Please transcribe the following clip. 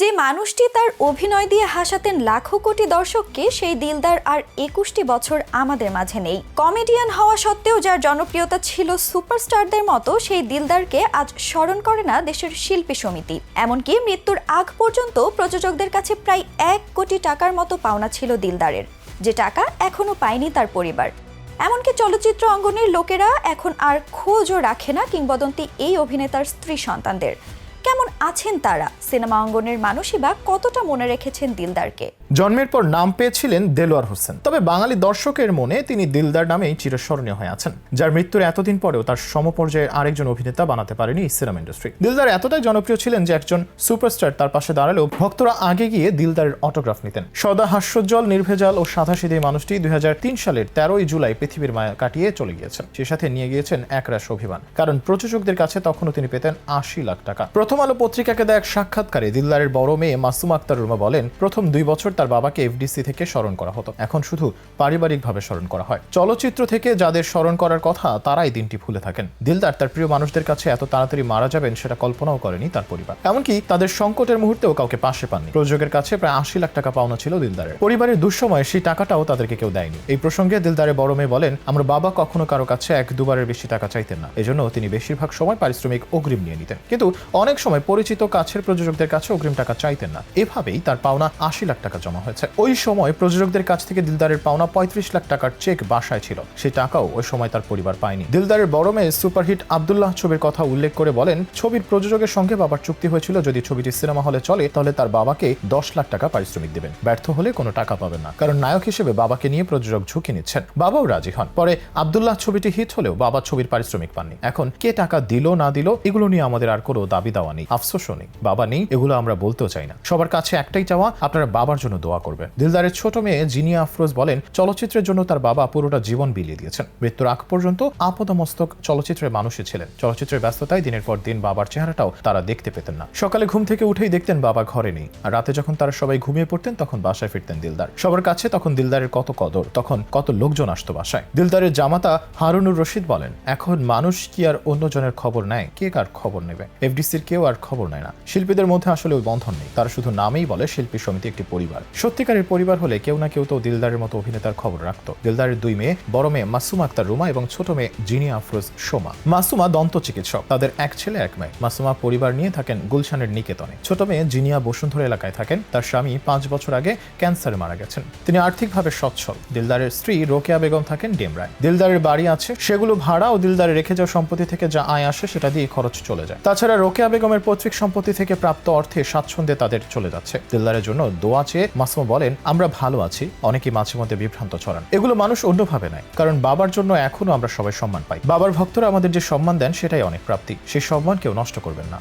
যে মানুষটি তার অভিনয় দিয়ে হাসাতেন লাখো কোটি দর্শককে, সেই দিলদার আর একুশটি বছর আমাদের মাঝে নেই। কমেডিয়ান হওয়া সত্ত্বেও যার জনপ্রিয়তা ছিল সুপারস্টারদের মতো, সেই দিলদারকে আজ স্মরণ করে না দেশের শিল্পী সমিতি। এমনকি মৃত্যুর আগ পর্যন্ত প্রযোজকদের কাছে প্রায় এক কোটি টাকার মতো পাওনা ছিল দিলদারের। যে টাকা এখনও পায়নি তার পরিবার। এমনকি চলচ্চিত্র অঙ্গনের লোকেরা এখন আর খোঁজও রাখে না কিংবদন্তি এই অভিনেতার স্ত্রী সন্তানদের। কেমন আছেন তারা? সিনেমা অঙ্গনের মানুষই বা কতটা মনে রেখেছেন দিলদারকে? জন্মের পর নাম পেয়েছিলেন দেলোয়ার হোসেন, তবে বাঙালি দর্শকের মনে তিনি দিলদার নামেই চিরস্মরণীয় হয়ে আছেন, যার মৃত্যুর এতদিন পরেও তার সমপর্যায়ের আরেকজন অভিনেতা বানাতে পারেনি সিনেমা ইন্ডাস্ট্রি। দিলদার এতটাই জনপ্রিয় ছিলেন যে একজন সুপারস্টার তার পাশে দাঁড়ালেও ভক্তরা আগে গিয়ে দিলদারের অটোগ্রাফ নিতেন। সদা হাস্যোজ্জ্বল, নির্ভেজাল ও সাদাসিধে মানুষটি দুই হাজার তিন সালের তেরোই জুলাই পৃথিবীর মায়া কাটিয়ে চলে গিয়েছেন। সে সাথে নিয়ে গিয়েছেন একরাশ অভিমান, কারণ প্রযোজকদের কাছে তখনও তিনি পেতেন আশি লাখ টাকা। প্রথম আলো পত্রিকাকে দেয় এক সাক্ষাৎকারে। দিলদারের বড় মেয়ে মাসুম আক্তার রুমা বলেন, প্রথম দুই বছর তার বাবাকে এফডিসি থেকে স্মরণ করা হতো। এখন শুধু পারিবারিকভাবে স্মরণ করা হয়। চলচ্চিত্র থেকে যাদের স্মরণ করার কথা, তারাই দিনটি ভুলে থাকেন। দিলদার তার প্রিয় মানুষদের কাছে এত তাড়াতাড়ি মারা যাবেন সেটা কল্পনাও করেনি তার পরিবার। এমনকি তাদের সংকটের মুহূর্তেও কাউকে পাশে পাননি। প্রযোজকের কাছে প্রায় আশি লাখ টাকা পাওনা ছিল দিলদারের। পরিবারের দুঃসময়ে সেই টাকাটাও তাদেরকে কেউ দেয়নি। এই প্রসঙ্গে দিলদারের বড় মেয়ে বলেন, আমরা বাবা কখনো কারও কাছে এক দুবারের বেশি টাকা চাইতেন না। এজন্য তিনি বেশিরভাগ সময় পারিশ্রমিক অগ্রিম নিয়ে নিতেন। কিন্তু অনেক সময় পরিচিত কাছের প্রযোজকদের কাছে অগ্রিম টাকা চাইতেন না। এভাবেই তার পাওনা আশি লাখ টাকা জমা হয়েছে। ওই সময় প্রযোজকদের কাছ থেকে দিলদারের পাওনা পঁয়ত্রিশ লাখ টাকার চেক বাসায় ছিল। সেই টাকাও ওই সময় তার পরিবার পায়নি। দিলদারের বড় মেয়ে সুপারহিট আব্দুল্লাহ ছবির কথা উল্লেখ করে বলেন, ছবির প্রযোজকের সঙ্গে বাবার চুক্তি হয়েছিল, যদি ছবিটি সিনেমা হলে চলে, তাহলে তার বাবাকে দশ লাখ টাকা পারিশ্রমিক দেবেন। ব্যর্থ হলে কোনো টাকা পাবেন না। কারণ নায়ক হিসেবে বাবাকে নিয়ে প্রযোজক ঝুঁকি নিচ্ছেন। বাবাও রাজি হন। পরে আবদুল্লাহ ছবিটি হিট হলেও বাবা ছবির পারিশ্রমিক পাননি। এখন কে টাকা দিল না দিল, এগুলো নিয়ে আমাদের আর কোনো দাবি দেওয়া নেই। আফসোসও নেই। বাবা নেই, এগুলো আমরা বলতেও চাই না। সবার কাছে একটাই চাওয়া, আপনারা বাবার জন্য দোয়া করবেন। দিলদারের ছোট মেয়ে জিনিয়া আফরোজ বলেন, চলচ্চিত্রের জন্য তার বাবা পুরোটা জীবন বিলিয়ে দিয়েছেন। মৃত্যুর আগ পর্যন্ত আপদমস্তক চলচ্চিত্রের মানুষই ছিলেন। চলচ্চিত্রের ব্যস্ততায় দিনের পর দিন বাবার চেহারাটাও তারা দেখতে পেতেন না। সকালে ঘুম থেকে উঠেই দেখতেন বাবা ঘরে নেই। আর রাতে যখন তারা সবাই ঘুমিয়ে পড়তেন, তখন বাসায় ফিরতেন দিলদার। সবার কাছে তখন দিলদারের কত কদর, তখন কত লোকজন আসতো বাসায়। দিলদারের জামাতা হারুনুর রশিদ বলেন, এখন মানুষ কি আর অন্যজনের খবর নেয়? কে কার খবর নেবে? এফডিসির কেউ আর খবর নেয় না। শিল্পীদের মধ্যে আসলে ওই বন্ধন নেই। তারা শুধু নামেই বলে শিল্পী সমিতি একটি পরিবার। সত্যিকারের পরিবার হলে কেউ না কেউ তো দিলদারের মতো অভিনেতার খবর রাখতো। দিলদারের দুই মেয়ে, বড় মেয়ে মাসুমা আক্তার রুমা এবং ছোট মেয়ে জিনিয়া আফরোজ সোমা। মাসুমা দন্ত চিকিৎসক, তাদের এক ছেলে, এক মেয়ে। মাসুমা পরিবার নিয়ে থাকেন গুলশানের নিকেতনে। ছোট মেয়ে জিনিয়া বসুন্ধরা এলাকায় থাকেন। তার স্বামী পাঁচ বছর আগে ক্যান্সারে মারা গেছেন। তিনি আর্থিকভাবে সচ্ছল। দিলদারের স্ত্রী রোকেয়া বেগম থাকেন ডেমরায়। দিলদারের বাড়ি আছে, সেগুলো ভাড়া ও দিলদারে রেখে যাওয়া সম্পত্তি থেকে যা আয় আসে সেটা দিয়ে খরচ চলে যায়। তাছাড়া রোকেয়া বেগমের পৈতৃক সম্পত্তি থেকে প্রাপ্ত অর্থে স্বাচ্ছন্দ্যে তাদের চলে যাচ্ছে। দিলদারের জন্য দোয়া চেয়ে মাসুম বলেন, আমরা ভালো আছি। অনেকেই মাঝে মধ্যে বিভ্রান্ত ছড়ান। এগুলো মানুষ অন্যভাবে নেয়, কারণ বাবার জন্য এখনও আমরা সবাই সম্মান পাই। বাবার ভক্তরা আমাদের যে সম্মান দেন, সেটাই অনেক প্রাপ্তি। সেই সম্মান কেউ নষ্ট করবেন না।